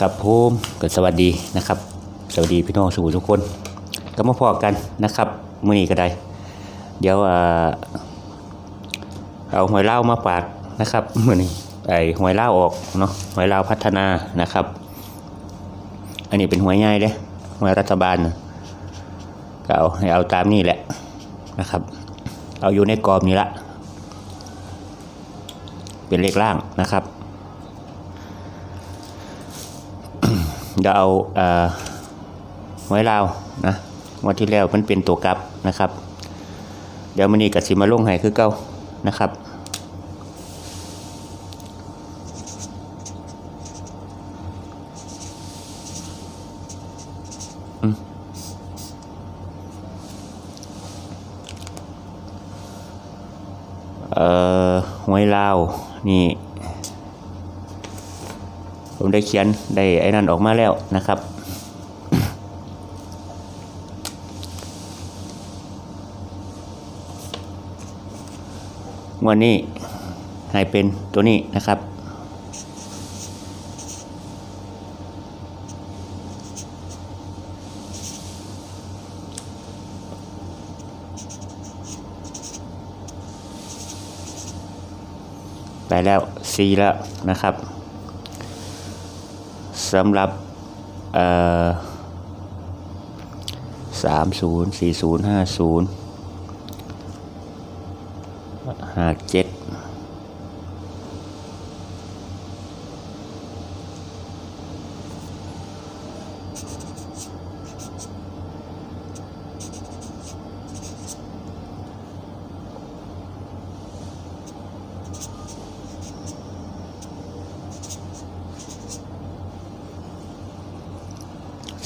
ครับผมก็สวัสดีนะครับ สวัสดีพี่น้องสู่ทุกคน ก็มาพอกันนะครับมือนี้ก็ได้ เดี๋ยวเอาหวยเล่ามาฝากนะครับมือนี้ไอหวยเล่าออกเนาะหวยเล่าพัฒนานะครับ อันนี้เป็นหวยง่ายเด้หวยรัฐบาลก็เอาให้เอาตามนี่แหละนะครับ เอาอยู่ในกรอบนี้ละเป็นเลขล่างนะครับ เดี๋ยวเอาเอไว้ลาวนะวันที่แล้วมันเป็นตัวกลับนะครับ เดี๋ยวมันนี่กับสิมาลงให้คือเก้านะครับอืมเอ่อหวยลาวนี่ ผมได้เขียนได้ไอ้นั่นออกมาแล้วนะครับ วันนี้ให้เป็นตัวนี้นะครับไปแล้วซีแล้วนะครับ สำหรับสามศูนย์สี่ศูนย์ห้าศูนย์ห้าเจ็ด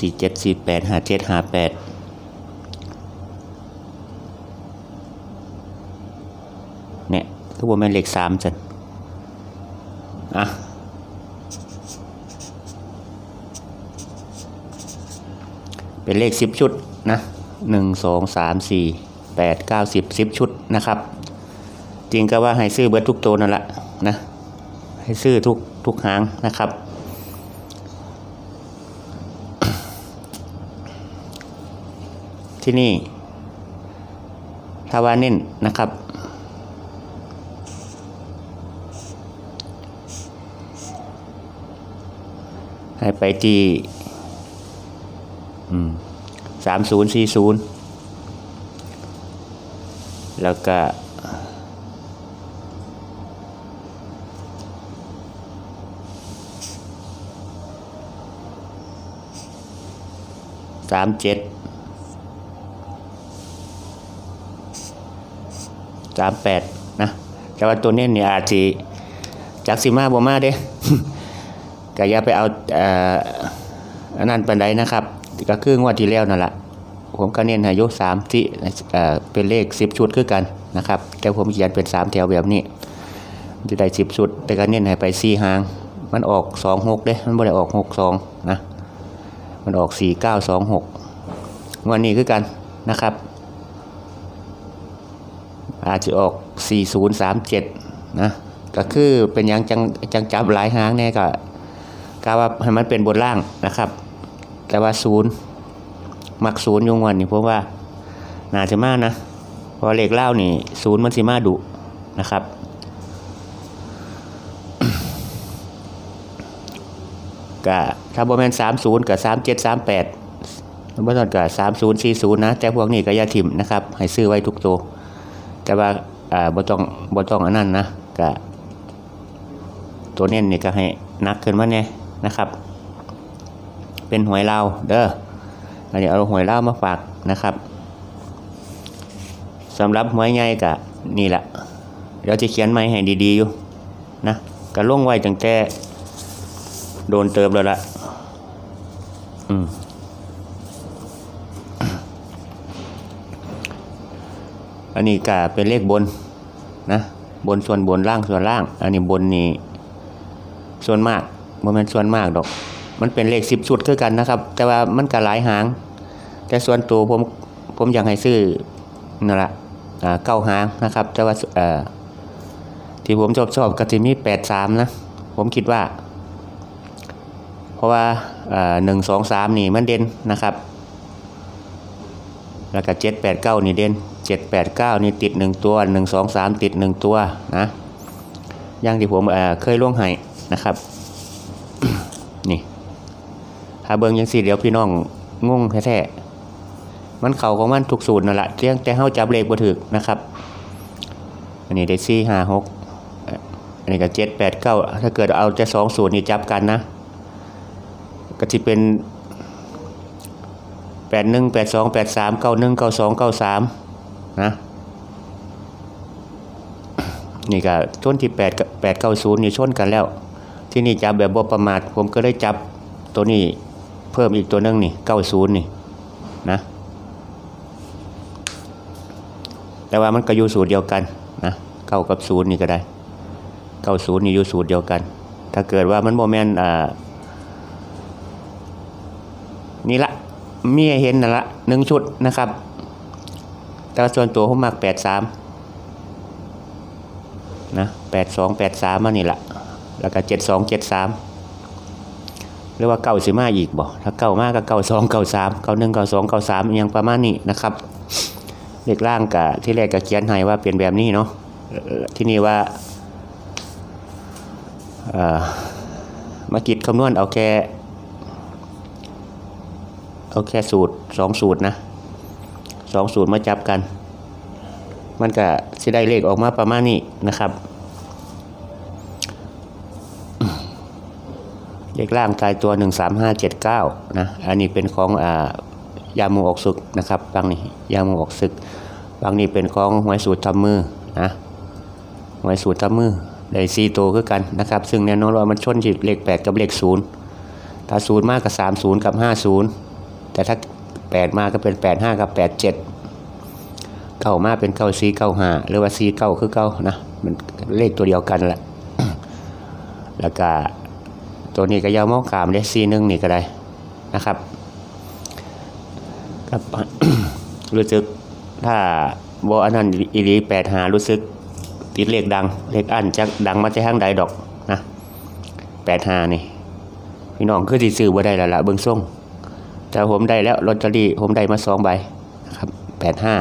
สี่เจ็ดสี่แปดห้าเจ็ดห้าแปดเนี่ยคือว่าแม่นเลขสามจันอะเป็นเลขสิบชุดนะหนึ่งสองสามสี่แปดเก้าสิบสิบชุดนะครับ จริงก็ว่าให้ซื้อเบิร์ดทุกตัวนั่นแหละนะให้ซื้อทุกทุกหางนะครับ ที่นี่ทาวาเน้นนะครับ ให้ไปที่สามศูนย์สี่ศูนย์แล้วก็สามเจ็ด สามแปดนะแต่ว่าตัวเน้เนี่ยอาจจะจากสิมาบ่มาเด้ก็อย่าไปเอาเอ่ออันนั้นปันไดนะครับ ก็คืองวดที่แล้วนั่นแหละผมก็เน้นให้อายุสามที่เอ่อเป็นเลขสิบชุดคือกันนะครับ แต่ผมเขียนเป็นสามแถวแบบนี้จะได้สิบชุด แต่ก็เน้นให้ไปสี่หาง มันออกสองหกเด้ มันไม่ได้ออกหกสองนะ มันออกสี่เก้าสองหกงวันนี้คือกันนะครับ อาจจะออก 4037 นะ ก็คือเป็นยังจังจังจับหลายหางแน่ก็กาว่าให้มันเป็นบนล่างนะครับ แต่ว่าศูนย์มักศูนย์ยงวันนี่เพราะว่าน่าจะมากนะพราะเลขเล่านี่ศูนย์มันสิมาดุนะครับก็ถ้าบ่แม่น30กับ37 38บ่ต้องกับ3040นะ แต่พวกนี้ก็ยาถิ่มนะครับ ให้ซื้อไว้ทุกตัว แต่ว่าอ่าบ่ต้องบ่ต้องอันนั้นนะก็ตัวเน้นนี่ก็ให้นักขึ้นมาแน่นะครับ เป็นหวยลาวเด้ออันนี้เอาหวยลาวมาฝากนะครับสำหรับหวยใหญ่ก็นี่แหละเดี๋ยวจะเขียนใหม่ให้ดีๆอยู่นะก็ลงไว้ตั้งแต่โดนเติมแล้วละอืม อันนี้ก็เป็นเลขบนนะบนส่วนบนล่างส่วนล่าง อันนี้บนนี่ส่วนมากมันเป็นส่วนมากดอก มันเป็นเลขสิบชุดคือกันนะครับ แต่ว่ามันก็หลายหาง แต่ส่วนตัวผมผมอยากให้ซื้อนั่นแหละอ่าเก้าหางนะครับ แต่ว่าที่ผมชอบชอบก็จะมีแปดสามนะ ผมคิดว่า เพราะว่าหนึ่งสองสามนี่มันเด่นนะครับ แล้วก็เจ็ดแปดเก้านี่เด่นเจ็ดแปดเก้านี่ติดหนึ่งตัวหนึ่งสองสามติดหนึ่งตัวนะอย่างที่ผมเเคยล่วงให้นะครับ นี่ถ้าเบิ่งยังสี่เดี๋ยวพี่น้องงงแท้ๆมันเข่าของมันทุกสูตรนั่นแหละเพียงแต่เฮาจับเลขบ่ถึกนะครับ อันนี้ได้สี่ห้าหกอันนี้ก็เจ็ดแปดเก้าถ้าเกิดเอาแต่สองสูตรนี่จับกันนะ ก็จะเป็น แปดหนึ่งแปดสองแปดสามเก้าหนึ่งเก้าสองเก้าสามนะนี่ก็ชนที่แปดแปดเก้าศูนย์นี่ชนกันแล้ว ที่นี่จับแบบบ่ประมาทผมก็ได้จับตัวนี้เพิ่มอีกตัวหนึงนี่เก้าศูนย์นี่นะแต่ว่ามันก็อยู่สูตรเดียวกันนะเก้ากับศูนย์นี่ก็ได้เก้าศูนย์นี่อยู่สูตรเดียวกัน ถ้าเกิดว่ามันโมเมนอ่านี่ละ มีให้เห็นนั่นละหนึ่งชุดนะครับ แต่ว่าส่วนตัวผมมักแปดสามนะแปดสองแปดสามมานี่ละแล้วก็เจ็ดสองเจ็ดสามหรือว่าเก้าสิมาอีกบ่ถ้าเก้ามากก็เก้าสองเก้าสามเก้าหนึ่งเก้าสองเก้าสามยังประมาณนี้นะครับเลขล่างกะที่แรกก็เขียนให้ว่าเปลี่ยนแบบนี้เนาะที่นี่ว่าเอ่อมากิดคำนวณเอาแค่ เอาแค่สูตรสองสูตรนะสองสูตรมาจับกัน มันก็สิได้เลขออกมาประมาณนี้นะครับเลขล่างตายตัว 13579 นะ อันนี้เป็นของอ่ายามูออกศึกนะครับบางนี้ยามูออกศึกบางนี้เป็นของหวยสูตรทำมือนะหวยสูตรทำมือได้ซีโตวคือกันนะครับ ซึ่งแน่นอนว่ามันชนที่เลข8กับเลข0ถ้าศูนย์มากกับ30กับ50 แต่ถ้า8มาก็เป็น85กับ87เก้ามาเป็นเก้าสี่เก้าห้าหรือว่าสี่เก้าคือเก้านะมันเลขตัวเดียวกันแหละแล้วก็ตัวนี้ก็ยาวมองขามเลยสี่หนึ่งนี่ก็ได้นะครับครับรู้สึกถ้าบอันนั้นอีรีแปดหารู้สึกติดเลขดัง เลขอันจะดังมาจากทางใดดอกนะแปดหานี่พี่น้องคือสิซื้อบ่ได้แล้วละเบิ่งส่ง แต่ผมได้แล้วลอตเตอรี่ผมได้มาสองใบนะครับแปดห้า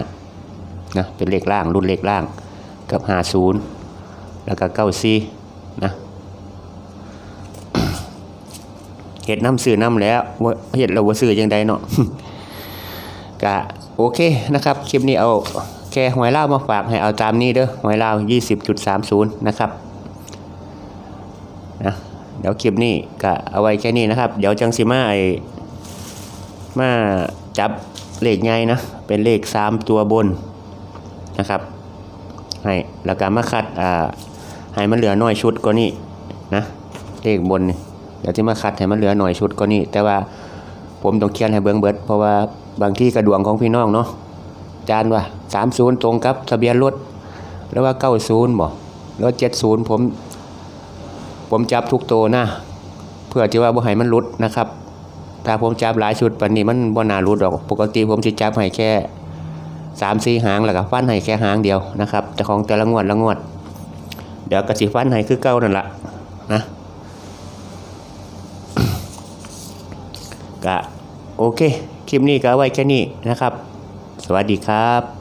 นะเป็นเลขล่างรุ่นเลขล่างกับห้าศูนย์แล้วก็เก้าซีนะเห็ดน้ำซื้อน้ำแล้วเห็ดเราว่าซื้อยังไดเนาะกะโอเคนะครับ คลิปนี้เอาแค่หวยเล่าวมาฝากให้เอาตามนี้เด้อหวยเล่าวยี่สิบจุดสามศูนย์นะครับนะเดี๋ยวคลิปนี้ก็เอาไว้แค่นี้นะครับ เดี๋ยวจังสิมาไอ มาจับเลขใหญ่นะเป็นเลขสามตัวบนนะครับให้แล้วก็มาคัดอ่าให้มันเหลือน้อยชุดก็นี่นะเลขบนนี่เดี๋ยวที่มาคัดให้มันเหลือหน่อยชุดก็นี่แต่ว่าผมต้องเขียนให้เบิ้งเบิด เพราะว่าบางที่กระดวงของพี่น้องเนาะจานว่าสามศูนย์ตรงกับทะเบียนรถแล้วว่าเก้าศูนย์บ่แล้วเจ็ดศูนย์ผม ผมจับทุกตัวนะ เพื่อที่ว่าบ่ให้มันลุดนะครับ ถ้าผมจับหลายชุดปันนี้มันบ่นารูดอก ปกติผมจะจับให้แค่สามสี่หางแล้วก็ฟันให้แค่หางเดียวนะครับแต่ของแต่ละงวดละงวด เดี๋ยวกระสีฟันให้คือเก้านั่นแหละนะกะโอเค คลิปนี้ก็ไว้แค่นี้นะครับ สวัสดีครับ